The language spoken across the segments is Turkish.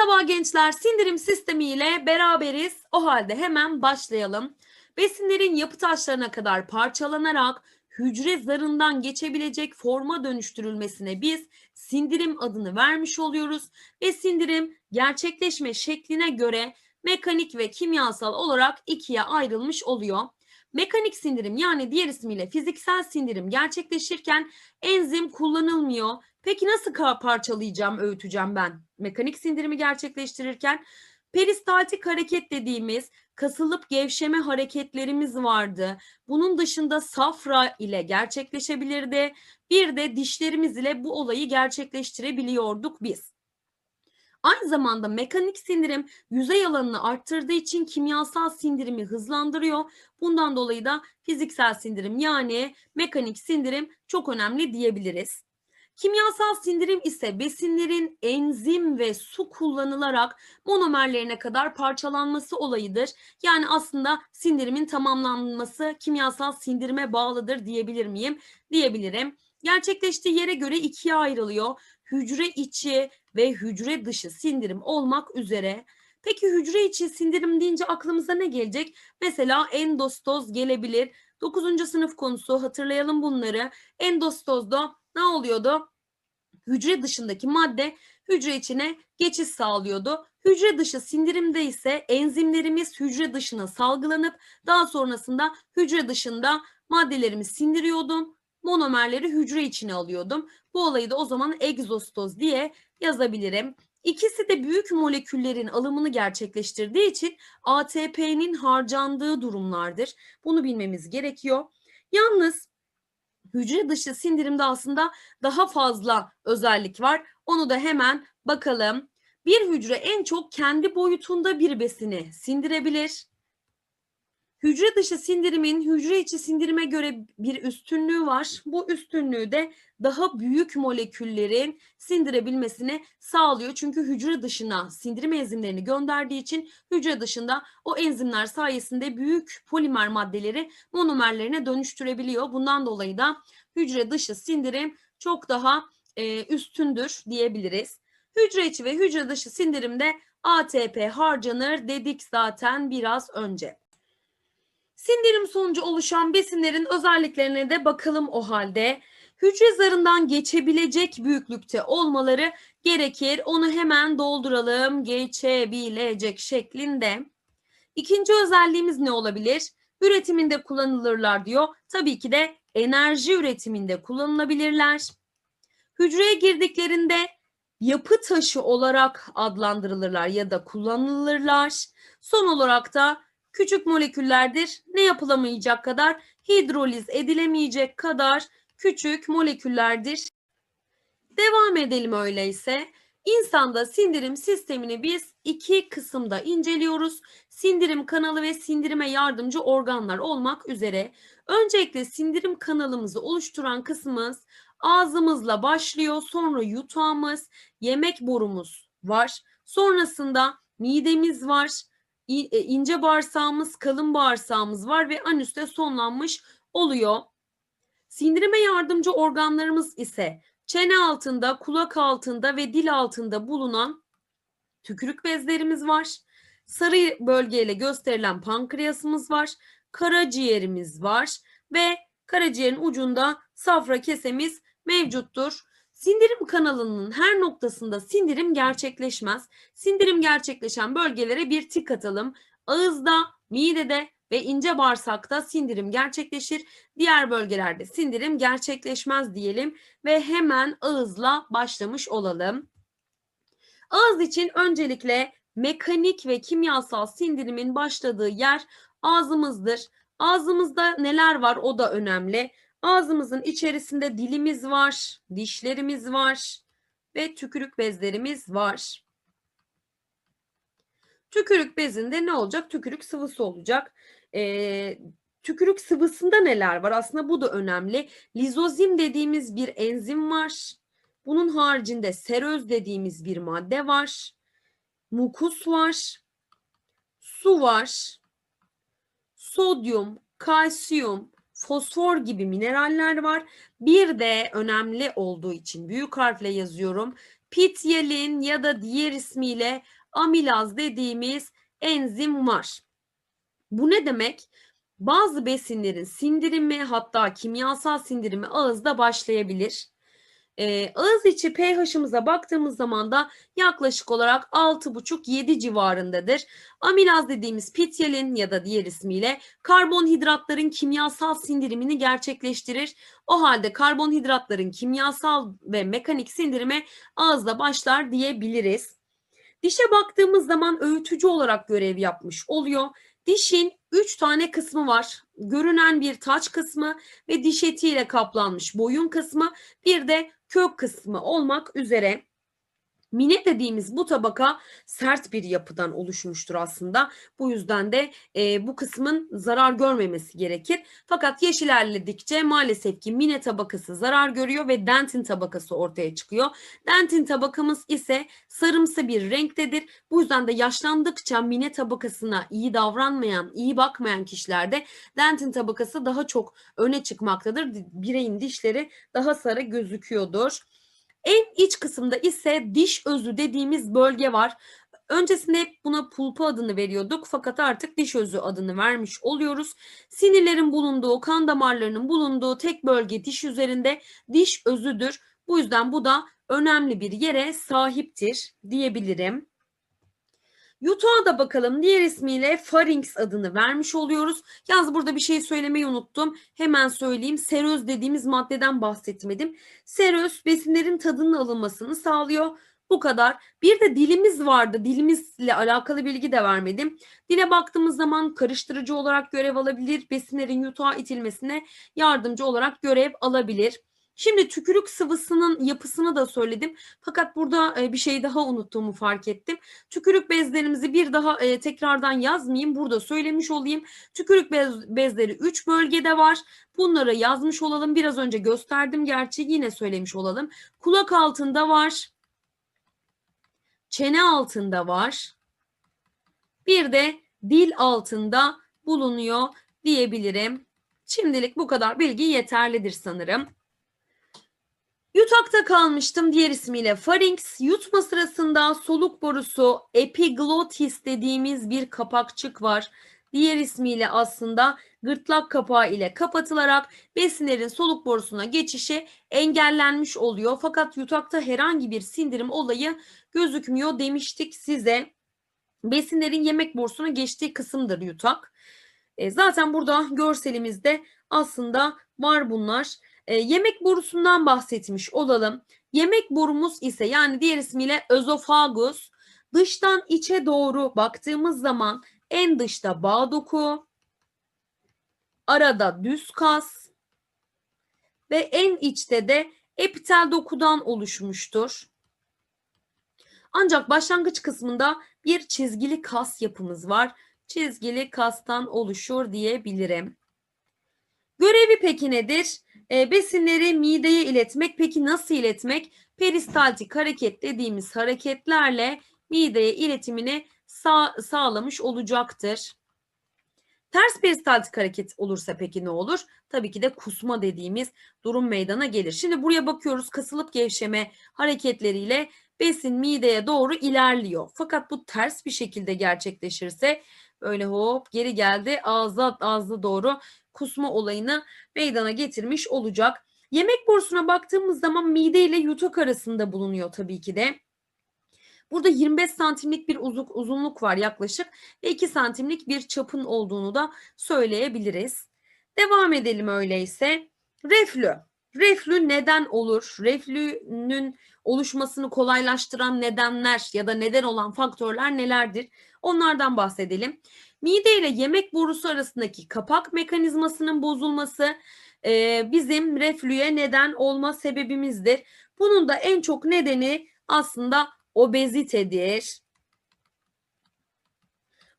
Merhaba gençler, sindirim sistemi ile beraberiz. O halde hemen başlayalım. Besinlerin yapı taşlarına kadar parçalanarak hücre zarından geçebilecek forma dönüştürülmesine biz sindirim adını vermiş oluyoruz ve sindirim gerçekleşme şekline göre mekanik ve kimyasal olarak ikiye ayrılmış oluyor. Mekanik sindirim yani diğer ismiyle fiziksel sindirim gerçekleşirken enzim kullanılmıyor. Peki nasıl parçalayacağım, öğüteceğim ben mekanik sindirimi gerçekleştirirken? Peristaltik hareket dediğimiz kasılıp gevşeme hareketlerimiz vardı. Bunun dışında safra ile gerçekleşebilirdi. Bir de dişlerimiz ile bu olayı gerçekleştirebiliyorduk biz. Aynı zamanda mekanik sindirim yüzey alanını arttırdığı için kimyasal sindirimi hızlandırıyor. Bundan dolayı da fiziksel sindirim yani mekanik sindirim çok önemli diyebiliriz. Kimyasal sindirim ise besinlerin enzim ve su kullanılarak monomerlerine kadar parçalanması olayıdır. Yani aslında sindirimin tamamlanması kimyasal sindirime bağlıdır diyebilir miyim? Diyebilirim. Gerçekleştiği yere göre ikiye ayrılıyor. Hücre içi ve hücre dışı sindirim olmak üzere. Peki hücre içi sindirim deyince aklımıza ne gelecek? Mesela endostoz gelebilir. 9. sınıf konusu hatırlayalım bunları. Endostozda ne oluyordu? Hücre dışındaki madde hücre içine geçiş sağlıyordu. Hücre dışı sindirimde ise enzimlerimiz hücre dışına salgılanıp daha sonrasında hücre dışında maddelerimi sindiriyordum. Monomerleri hücre içine alıyordum. Bu olayı da o zaman egzostoz diye yazabilirim. İkisi de büyük moleküllerin alımını gerçekleştirdiği için ATP'nin harcandığı durumlardır. Bunu bilmemiz gerekiyor. Yalnız hücre dışı sindirimde aslında daha fazla özellik var. Onu da hemen bakalım. Bir hücre en çok kendi boyutunda bir besini sindirebilir. Hücre dışı sindirimin hücre içi sindirime göre bir üstünlüğü var. Bu üstünlüğü de daha büyük moleküllerin sindirebilmesini sağlıyor. Çünkü hücre dışına sindirim enzimlerini gönderdiği için hücre dışında o enzimler sayesinde büyük polimer maddeleri monomerlerine dönüştürebiliyor. Bundan dolayı da hücre dışı sindirim çok daha e, üstündür diyebiliriz. Hücre içi ve hücre dışı sindirimde ATP harcanır dedik zaten biraz önce. Sindirim sonucu oluşan besinlerin özelliklerine de bakalım o halde. Hücre zarından geçebilecek büyüklükte olmaları gerekir. Onu hemen dolduralım. Geçebilecek şeklinde. İkinci özelliğimiz ne olabilir? Üretiminde kullanılırlar diyor. Tabii ki de enerji üretiminde kullanılabilirler. Hücreye girdiklerinde yapı taşı olarak adlandırılırlar ya da kullanılırlar. Son olarak da küçük moleküllerdir. Ne yapılamayacak kadar hidroliz edilemeyecek kadar küçük moleküllerdir. Devam edelim öyleyse. İnsanda sindirim sistemini biz iki kısımda inceliyoruz. Sindirim kanalı ve sindirime yardımcı organlar olmak üzere. Öncelikle sindirim kanalımızı oluşturan kısmımız ağzımızla başlıyor. Sonra yutağımız, yemek borumuz var. Sonrasında midemiz var. E, ince bağırsağımız, kalın bağırsağımız var ve anüste sonlanmış oluyor. Sindirime yardımcı organlarımız ise çene altında, kulak altında ve dil altında bulunan tükürük bezlerimiz var. Sarı bölgeyle gösterilen pankreasımız var. Karaciğerimiz var ve karaciğerin ucunda safra kesemiz mevcuttur. Sindirim kanalının her noktasında sindirim gerçekleşmez. Sindirim gerçekleşen bölgelere bir tik atalım. Ağızda, midede ve ince bağırsakta sindirim gerçekleşir. Diğer bölgelerde sindirim gerçekleşmez diyelim ve hemen ağızla başlamış olalım. Ağız için öncelikle mekanik ve kimyasal sindirimin başladığı yer ağzımızdır. Ağzımızda neler var o da önemli. Ağzımızın içerisinde dilimiz var, dişlerimiz var ve tükürük bezlerimiz var. Tükürük bezinde ne olacak? Tükürük sıvısı olacak. Ee, tükürük sıvısında neler var? Aslında bu da önemli. Lizozim dediğimiz bir enzim var. Bunun haricinde seröz dediğimiz bir madde var. Mukus var. Su var. Sodyum, kalsiyum, fosfor gibi mineraller var. Bir de önemli olduğu için büyük harfle yazıyorum. pityalin ya da diğer ismiyle amilaz dediğimiz enzim var. Bu ne demek? Bazı besinlerin sindirimi hatta kimyasal sindirimi ağızda başlayabilir. Ee, ağız içi pH'ımıza baktığımız zaman da yaklaşık olarak 6,5-7 civarındadır. Amilaz dediğimiz pityalin ya da diğer ismiyle karbonhidratların kimyasal sindirimini gerçekleştirir. O halde karbonhidratların kimyasal ve mekanik sindirimi ağızda başlar diyebiliriz. Dişe baktığımız zaman öğütücü olarak görev yapmış oluyor. Dişin 3 tane kısmı var. Görünen bir taç kısmı ve diş etiyle kaplanmış boyun kısmı, bir de kök kısmı olmak üzere. Mine dediğimiz bu tabaka sert bir yapıdan oluşmuştur aslında. Bu yüzden de e, bu kısmın zarar görmemesi gerekir. Fakat yaş ilerledikçe maalesef ki mine tabakası zarar görüyor ve dentin tabakası ortaya çıkıyor. Dentin tabakamız ise sarımsı bir renktedir. Bu yüzden de yaşlandıkça mine tabakasına iyi davranmayan, iyi bakmayan kişilerde dentin tabakası daha çok öne çıkmaktadır. Bireyin dişleri daha sarı gözüküyordur. En iç kısımda ise diş özü dediğimiz bölge var. Öncesinde hep buna pulpa adını veriyorduk fakat artık diş özü adını vermiş oluyoruz. Sinirlerin bulunduğu, kan damarlarının bulunduğu tek bölge diş üzerinde diş özüdür. Bu yüzden bu da önemli bir yere sahiptir diyebilirim. Yutağa da bakalım. Diğer ismiyle pharynx adını vermiş oluyoruz. Yalnız burada bir şey söylemeyi unuttum. Hemen söyleyeyim. Seröz dediğimiz maddeden bahsetmedim. Seröz besinlerin tadının alınmasını sağlıyor. Bu kadar. Bir de dilimiz vardı. Dilimizle alakalı bilgi de vermedim. Dile baktığımız zaman karıştırıcı olarak görev alabilir. Besinlerin yutağa itilmesine yardımcı olarak görev alabilir. Şimdi tükürük sıvısının yapısını da söyledim. Fakat burada e, bir şey daha unuttuğumu fark ettim. Tükürük bezlerimizi bir daha e, tekrardan yazmayayım. Burada söylemiş olayım. Tükürük bez, bezleri 3 bölgede var. Bunları yazmış olalım. Biraz önce gösterdim gerçi yine söylemiş olalım. Kulak altında var. Çene altında var. Bir de dil altında bulunuyor diyebilirim. Şimdilik bu kadar bilgi yeterlidir sanırım. Yutakta kalmıştım diğer ismiyle pharynx. Yutma sırasında soluk borusu epiglottis dediğimiz bir kapakçık var. Diğer ismiyle aslında gırtlak kapağı ile kapatılarak besinlerin soluk borusuna geçişi engellenmiş oluyor. Fakat yutakta herhangi bir sindirim olayı gözükmüyor demiştik size. Besinlerin yemek borusuna geçtiği kısımdır yutak. E, zaten burada görselimizde aslında var bunlar. E, yemek borusundan bahsetmiş olalım. Yemek borumuz ise yani diğer ismiyle özofagus. Dıştan içe doğru baktığımız zaman en dışta bağ doku, arada düz kas ve en içte de epitel dokudan oluşmuştur. Ancak başlangıç kısmında bir çizgili kas yapımız var. Çizgili kastan oluşur diyebilirim. Görevi peki nedir? E, besinleri mideye iletmek. Peki nasıl iletmek? Peristaltik hareket dediğimiz hareketlerle mideye iletimini sağ, sağlamış olacaktır. Ters peristaltik hareket olursa peki ne olur? Tabii ki de kusma dediğimiz durum meydana gelir. Şimdi buraya bakıyoruz kasılıp gevşeme hareketleriyle besin mideye doğru ilerliyor. Fakat bu ters bir şekilde gerçekleşirse böyle hop geri geldi ağza ağza doğru kusma olayını meydana getirmiş olacak. Yemek borusuna baktığımız zaman mide ile yutak arasında bulunuyor tabii ki de. Burada 25 santimlik bir uzunluk, uzunluk var yaklaşık ve 2 santimlik bir çapın olduğunu da söyleyebiliriz. Devam edelim öyleyse. Reflü. Reflü neden olur? Reflünün oluşmasını kolaylaştıran nedenler ya da neden olan faktörler nelerdir? Onlardan bahsedelim. Mide ile yemek borusu arasındaki kapak mekanizmasının bozulması e, bizim reflüye neden olma sebebimizdir. Bunun da en çok nedeni aslında obezitedir.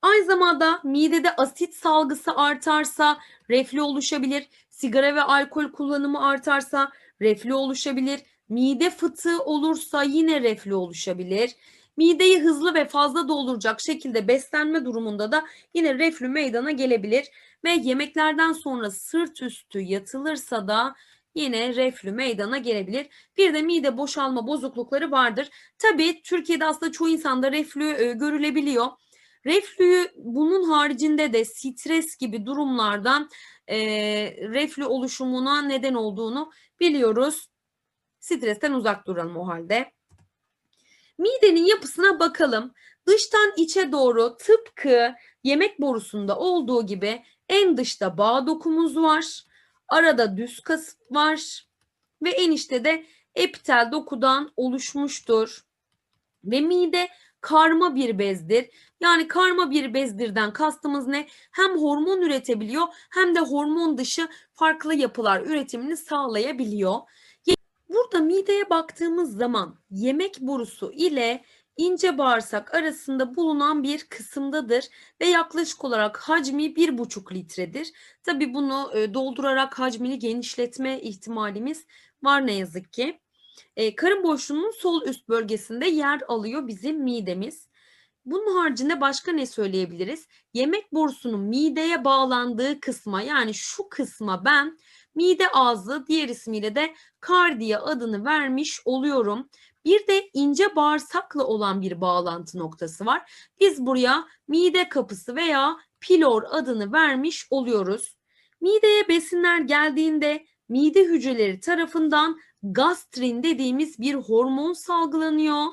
Aynı zamanda midede asit salgısı artarsa reflü oluşabilir. Sigara ve alkol kullanımı artarsa reflü oluşabilir. Mide fıtığı olursa yine reflü oluşabilir. Mideyi hızlı ve fazla dolduracak şekilde beslenme durumunda da yine reflü meydana gelebilir ve yemeklerden sonra sırt üstü yatılırsa da yine reflü meydana gelebilir. Bir de mide boşalma bozuklukları vardır. Tabii Türkiye'de aslında çoğu insanda reflü e, görülebiliyor. Reflüyü bunun haricinde de stres gibi durumlardan e, reflü oluşumuna neden olduğunu biliyoruz. Stresten uzak duralım o halde. Midenin yapısına bakalım. Dıştan içe doğru tıpkı yemek borusunda olduğu gibi en dışta bağ dokumuz var. Arada düz kasık var ve en içte de epitel dokudan oluşmuştur. Ve mide karma bir bezdir. Yani karma bir bezdirden kastımız ne? Hem hormon üretebiliyor hem de hormon dışı farklı yapılar üretimini sağlayabiliyor. Burada mideye baktığımız zaman yemek borusu ile ince bağırsak arasında bulunan bir kısımdadır ve yaklaşık olarak hacmi 1,5 litredir. Tabi bunu e, doldurarak hacmini genişletme ihtimalimiz var ne yazık ki. E, karın boşluğunun sol üst bölgesinde yer alıyor bizim midemiz. Bunun haricinde başka ne söyleyebiliriz? Yemek borusunun mideye bağlandığı kısma yani şu kısma ben mide ağzı diğer ismiyle de kardiya adını vermiş oluyorum. Bir de ince bağırsakla olan bir bağlantı noktası var. Biz buraya mide kapısı veya pilor adını vermiş oluyoruz. Mideye besinler geldiğinde mide hücreleri tarafından gastrin dediğimiz bir hormon salgılanıyor.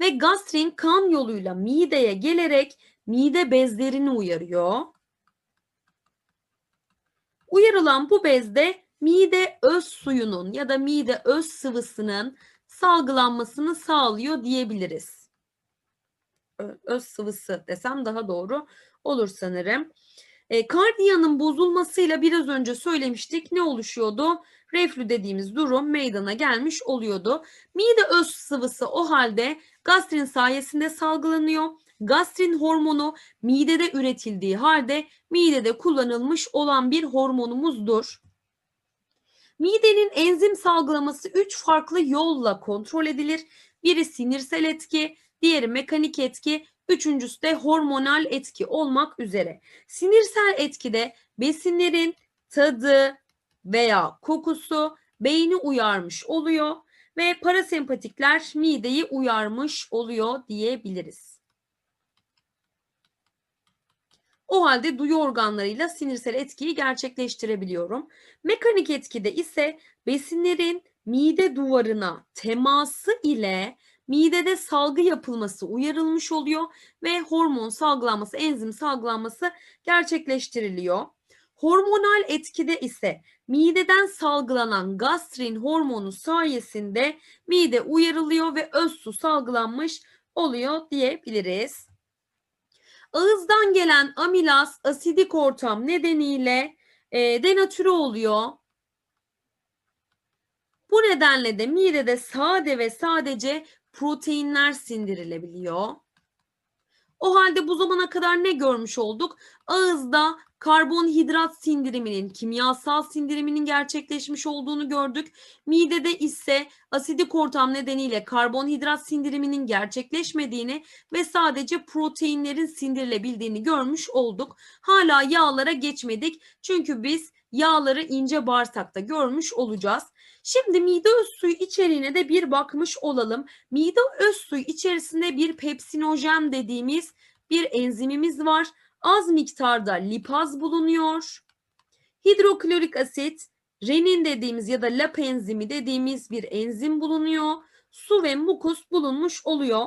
Ve gastrin kan yoluyla mideye gelerek mide bezlerini uyarıyor. Uyarılan bu bezde mide öz suyunun ya da mide öz sıvısının salgılanmasını sağlıyor diyebiliriz. Öz sıvısı desem daha doğru olur sanırım. E, kardiyanın bozulmasıyla biraz önce söylemiştik ne oluşuyordu? Reflü dediğimiz durum meydana gelmiş oluyordu. Mide öz sıvısı o halde gastrin sayesinde salgılanıyor. Gastrin hormonu midede üretildiği halde midede kullanılmış olan bir hormonumuzdur. Midenin enzim salgılaması 3 farklı yolla kontrol edilir. Biri sinirsel etki, diğeri mekanik etki, üçüncüsü de hormonal etki olmak üzere. Sinirsel etkide besinlerin tadı veya kokusu beyni uyarmış oluyor ve parasempatikler mideyi uyarmış oluyor diyebiliriz. O halde duyu organlarıyla sinirsel etkiyi gerçekleştirebiliyorum. Mekanik etkide ise besinlerin mide duvarına teması ile midede salgı yapılması uyarılmış oluyor ve hormon salgılanması, enzim salgılanması gerçekleştiriliyor. Hormonal etkide ise mideden salgılanan gastrin hormonu sayesinde mide uyarılıyor ve öz su salgılanmış oluyor diyebiliriz. Ağızdan gelen amilaz asidik ortam nedeniyle e, denatüre oluyor. Nedenle de midede sade ve sadece proteinler sindirilebiliyor. O halde bu zamana kadar ne görmüş olduk? Ağızda karbonhidrat sindiriminin, kimyasal sindiriminin gerçekleşmiş olduğunu gördük. Midede ise asidik ortam nedeniyle karbonhidrat sindiriminin gerçekleşmediğini ve sadece proteinlerin sindirilebildiğini görmüş olduk. Hala yağlara geçmedik. Çünkü biz yağları ince bağırsakta görmüş olacağız. Şimdi mide öz suyu içeriğine de bir bakmış olalım. Mide öz suyu içerisinde bir pepsinojen dediğimiz bir enzimimiz var. Az miktarda lipaz bulunuyor. Hidroklorik asit, renin dediğimiz ya da lap enzimi dediğimiz bir enzim bulunuyor. Su ve mukus bulunmuş oluyor.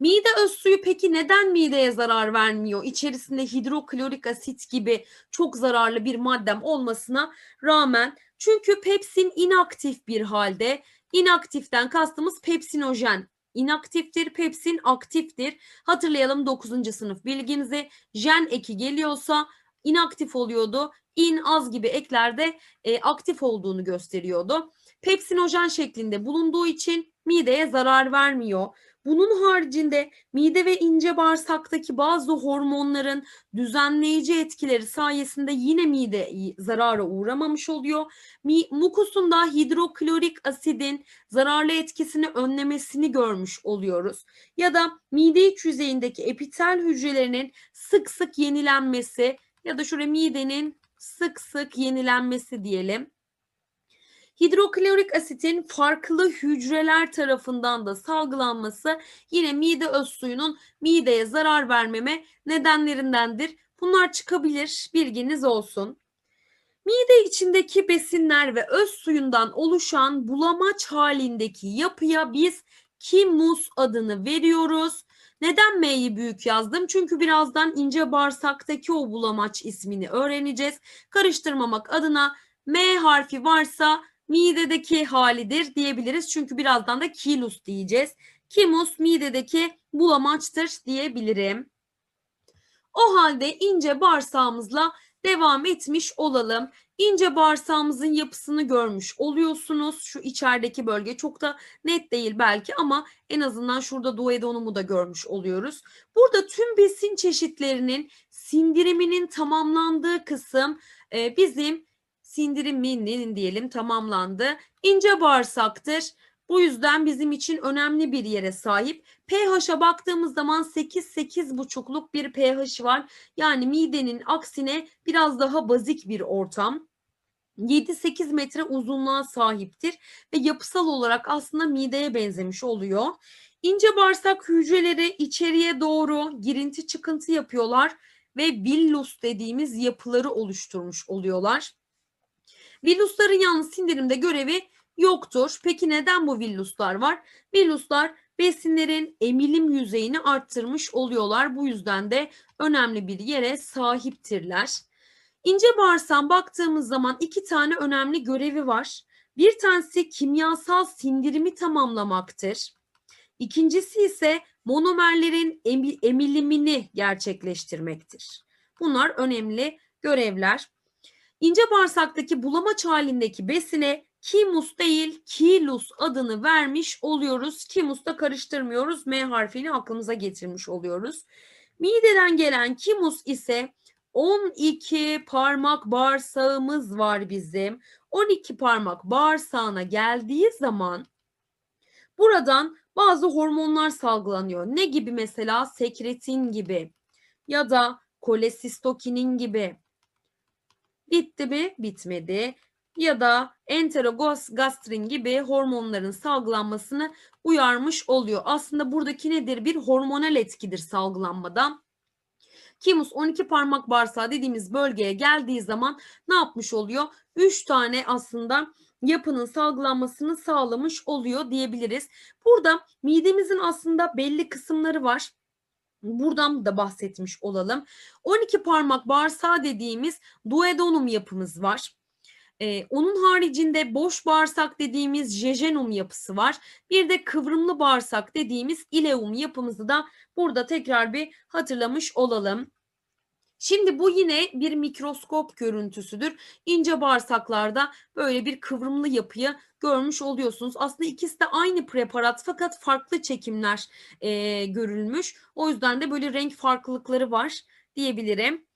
Mide öz suyu peki neden mideye zarar vermiyor? İçerisinde hidroklorik asit gibi çok zararlı bir maddem olmasına rağmen çünkü pepsin inaktif bir halde. İnaktiften kastımız pepsinojen. İnaktiftir, pepsin aktiftir. Hatırlayalım 9. sınıf bilginizi. Jen eki geliyorsa inaktif oluyordu. İn az gibi eklerde e, aktif olduğunu gösteriyordu. Pepsinojen şeklinde bulunduğu için mideye zarar vermiyor. Bunun haricinde mide ve ince bağırsaktaki bazı hormonların düzenleyici etkileri sayesinde yine mide zarara uğramamış oluyor. Mukusunda hidroklorik asidin zararlı etkisini önlemesini görmüş oluyoruz. Ya da mide iç yüzeyindeki epitel hücrelerinin sık sık yenilenmesi ya da şuraya midenin sık sık yenilenmesi diyelim. Hidroklorik asitin farklı hücreler tarafından da salgılanması yine mide öz suyunun mideye zarar vermeme nedenlerindendir. Bunlar çıkabilir, bilginiz olsun. Mide içindeki besinler ve öz suyundan oluşan bulamaç halindeki yapıya biz kimus adını veriyoruz. Neden M'yi büyük yazdım? Çünkü birazdan ince bağırsaktaki o bulamaç ismini öğreneceğiz. Karıştırmamak adına M harfi varsa midedeki halidir diyebiliriz. Çünkü birazdan da kilus diyeceğiz. Kimus midedeki bulamaçtır diyebilirim. O halde ince bağırsağımızla devam etmiş olalım. İnce bağırsağımızın yapısını görmüş oluyorsunuz. Şu içerideki bölge çok da net değil belki ama en azından şurada duodenumu da görmüş oluyoruz. Burada tüm besin çeşitlerinin sindiriminin tamamlandığı kısım e, bizim sindiriminin diyelim tamamlandı. İnce bağırsaktır. Bu yüzden bizim için önemli bir yere sahip. pH'a baktığımız zaman 8-8,5'luk bir pH var. Yani midenin aksine biraz daha bazik bir ortam. 7-8 metre uzunluğa sahiptir ve yapısal olarak aslında mideye benzemiş oluyor. İnce bağırsak hücreleri içeriye doğru girinti çıkıntı yapıyorlar ve villus dediğimiz yapıları oluşturmuş oluyorlar. Villusların yalnız sindirimde görevi yoktur. Peki neden bu villuslar var? Villuslar besinlerin emilim yüzeyini arttırmış oluyorlar. Bu yüzden de önemli bir yere sahiptirler. İnce bağırsağın baktığımız zaman iki tane önemli görevi var. Bir tanesi kimyasal sindirimi tamamlamaktır. İkincisi ise monomerlerin emilimini gerçekleştirmektir. Bunlar önemli görevler. İnce bağırsaktaki bulamaç halindeki besine kimus değil kilus adını vermiş oluyoruz. Kimus'ta karıştırmıyoruz. M harfini aklımıza getirmiş oluyoruz. Mideden gelen kimus ise 12 parmak bağırsağımız var bizim. 12 parmak bağırsağına geldiği zaman buradan bazı hormonlar salgılanıyor. Ne gibi mesela sekretin gibi ya da kolesistokinin gibi. Bitti mi? Bitmedi. Ya da enterogastrin gibi hormonların salgılanmasını uyarmış oluyor. Aslında buradaki nedir? Bir hormonal etkidir salgılanmadan. Kimus 12 parmak bağırsağı dediğimiz bölgeye geldiği zaman ne yapmış oluyor? 3 tane aslında yapının salgılanmasını sağlamış oluyor diyebiliriz. Burada midemizin aslında belli kısımları var. Buradan da bahsetmiş olalım. 12 parmak bağırsağı dediğimiz duodenum yapımız var. Ee, onun haricinde boş bağırsak dediğimiz jejenum yapısı var. Bir de kıvrımlı bağırsak dediğimiz ileum yapımızı da burada tekrar bir hatırlamış olalım. Şimdi bu yine bir mikroskop görüntüsüdür. İnce bağırsaklarda böyle bir kıvrımlı yapıyı görmüş oluyorsunuz. Aslında ikisi de aynı preparat fakat farklı çekimler e, görülmüş. O yüzden de böyle renk farklılıkları var diyebilirim.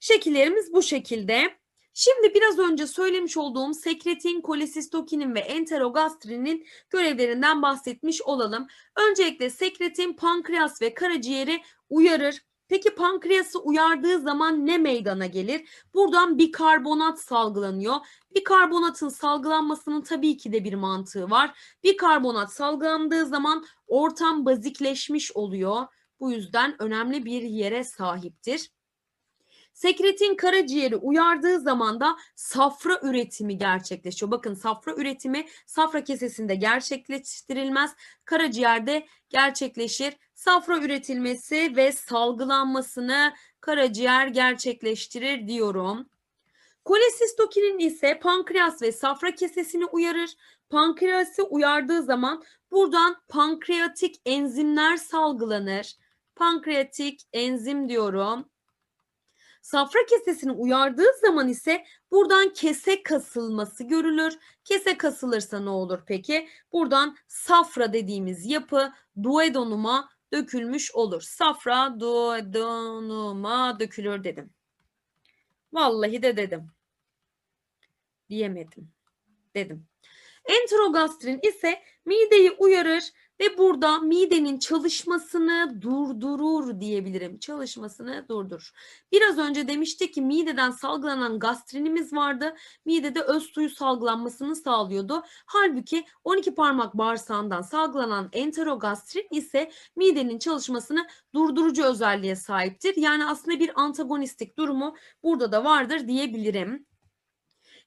Şekillerimiz bu şekilde. Şimdi biraz önce söylemiş olduğum sekretin, kolesistokinin ve enterogastrinin görevlerinden bahsetmiş olalım. Öncelikle sekretin pankreas ve karaciğeri uyarır. Peki pankreası uyardığı zaman ne meydana gelir? Buradan bikarbonat salgılanıyor. Bikarbonatın salgılanmasının tabii ki de bir mantığı var. Bikarbonat salgılandığı zaman ortam bazikleşmiş oluyor. Bu yüzden önemli bir yere sahiptir. Sekretin karaciğeri uyardığı zaman da safra üretimi gerçekleşiyor. Bakın safra üretimi safra kesesinde gerçekleştirilmez. Karaciğerde gerçekleşir. Safra üretilmesi ve salgılanmasını karaciğer gerçekleştirir diyorum. Kolesistokinin ise pankreas ve safra kesesini uyarır. Pankreası uyardığı zaman buradan pankreatik enzimler salgılanır. Pankreatik enzim diyorum. Safra kesesini uyardığı zaman ise buradan kese kasılması görülür. Kese kasılırsa ne olur peki? Buradan safra dediğimiz yapı duodenuma dökülmüş olur. Safra duodenuma dökülür dedim. Vallahi de dedim. Diyemedim. Dedim. Enterogastrin ise mideyi uyarır. Ve burada midenin çalışmasını durdurur diyebilirim. Çalışmasını durdurur. Biraz önce demiştik ki mideden salgılanan gastrinimiz vardı. Midede öz suyu salgılanmasını sağlıyordu. Halbuki 12 parmak bağırsağından salgılanan enterogastrin ise midenin çalışmasını durdurucu özelliğe sahiptir. Yani aslında bir antagonistik durumu burada da vardır diyebilirim.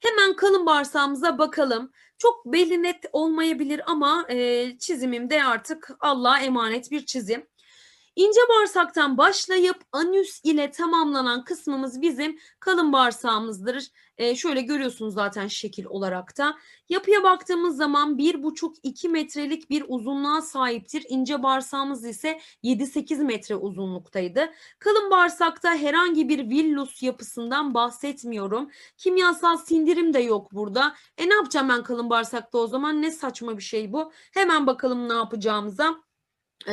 Hemen kalın bağırsağımıza bakalım. Çok belli net olmayabilir ama e, çizimimde artık Allah'a emanet bir çizim. İnce bağırsaktan başlayıp anüs ile tamamlanan kısmımız bizim kalın bağırsağımızdır. E, şöyle görüyorsunuz zaten şekil olarak da. Yapıya baktığımız zaman 1,5-2 metrelik bir uzunluğa sahiptir. İnce bağırsağımız ise 7-8 metre uzunluktaydı. Kalın bağırsakta herhangi bir villus yapısından bahsetmiyorum. Kimyasal sindirim de yok burada. E ne yapacağım ben kalın bağırsakta o zaman? Ne saçma bir şey bu. Hemen bakalım ne yapacağımıza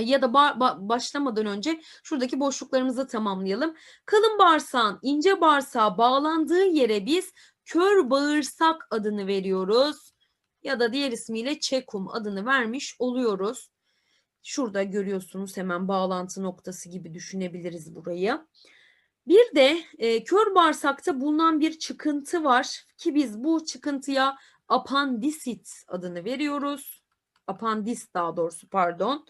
ya da ba- ba- başlamadan önce şuradaki boşluklarımızı tamamlayalım. Kalın bağırsağın ince bağırsağa bağlandığı yere biz kör bağırsak adını veriyoruz. Ya da diğer ismiyle çekum adını vermiş oluyoruz. Şurada görüyorsunuz hemen bağlantı noktası gibi düşünebiliriz burayı. Bir de e, kör bağırsakta bulunan bir çıkıntı var ki biz bu çıkıntıya apandisit adını veriyoruz. Apandis daha doğrusu pardon.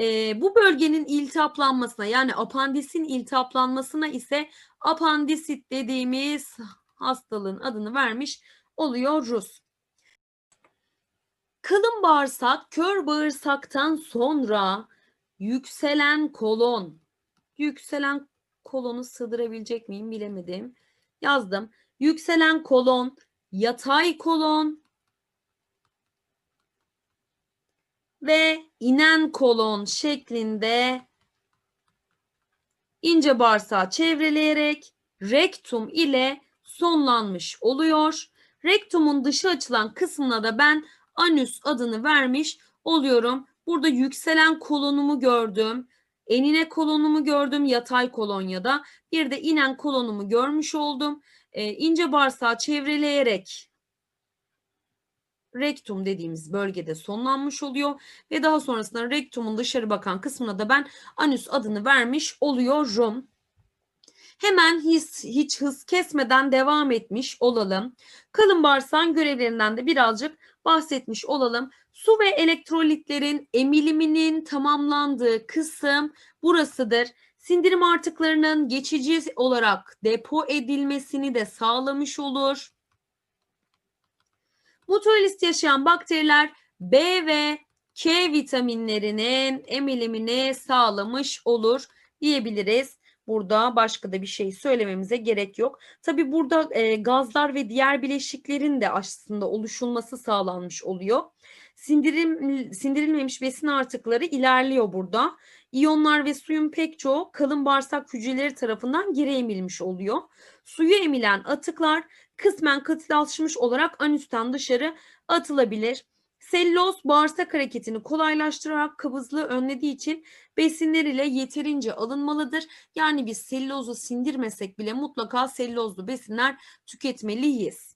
E, bu bölgenin iltihaplanmasına yani apandisin iltihaplanmasına ise apandisit dediğimiz hastalığın adını vermiş oluyoruz. Kalın bağırsak, kör bağırsaktan sonra yükselen kolon. Yükselen kolonu sığdırabilecek miyim bilemedim. Yazdım. Yükselen kolon, yatay kolon ve inen kolon şeklinde ince bağırsağı çevreleyerek rektum ile sonlanmış oluyor. Rektumun dışı açılan kısmına da ben anüs adını vermiş oluyorum. Burada yükselen kolonumu gördüm. Enine kolonumu gördüm yatay kolonyada. Bir de inen kolonumu görmüş oldum. Ee, ince bağırsağı çevreleyerek rektum dediğimiz bölgede sonlanmış oluyor ve daha sonrasında rektumun dışarı bakan kısmına da ben anüs adını vermiş oluyorum. Hemen hiç, hiç hız kesmeden devam etmiş olalım. Kalın bağırsağın görevlerinden de birazcık bahsetmiş olalım. Su ve elektrolitlerin emiliminin tamamlandığı kısım burasıdır. Sindirim artıklarının geçici olarak depo edilmesini de sağlamış olur. Mutualist yaşayan bakteriler B ve K vitaminlerinin emilimini sağlamış olur diyebiliriz. Burada başka da bir şey söylememize gerek yok. Tabi burada e, gazlar ve diğer bileşiklerin de aslında oluşulması sağlanmış oluyor. Sindirim, sindirilmemiş besin artıkları ilerliyor burada. İyonlar ve suyun pek çoğu kalın bağırsak hücreleri tarafından geri emilmiş oluyor. Suyu emilen atıklar kısmen katılaşmış olarak anüsten dışarı atılabilir. Selüloz bağırsak hareketini kolaylaştırarak kabızlığı önlediği için besinler ile yeterince alınmalıdır. Yani biz selülozu sindirmesek bile mutlaka selülozlu besinler tüketmeliyiz.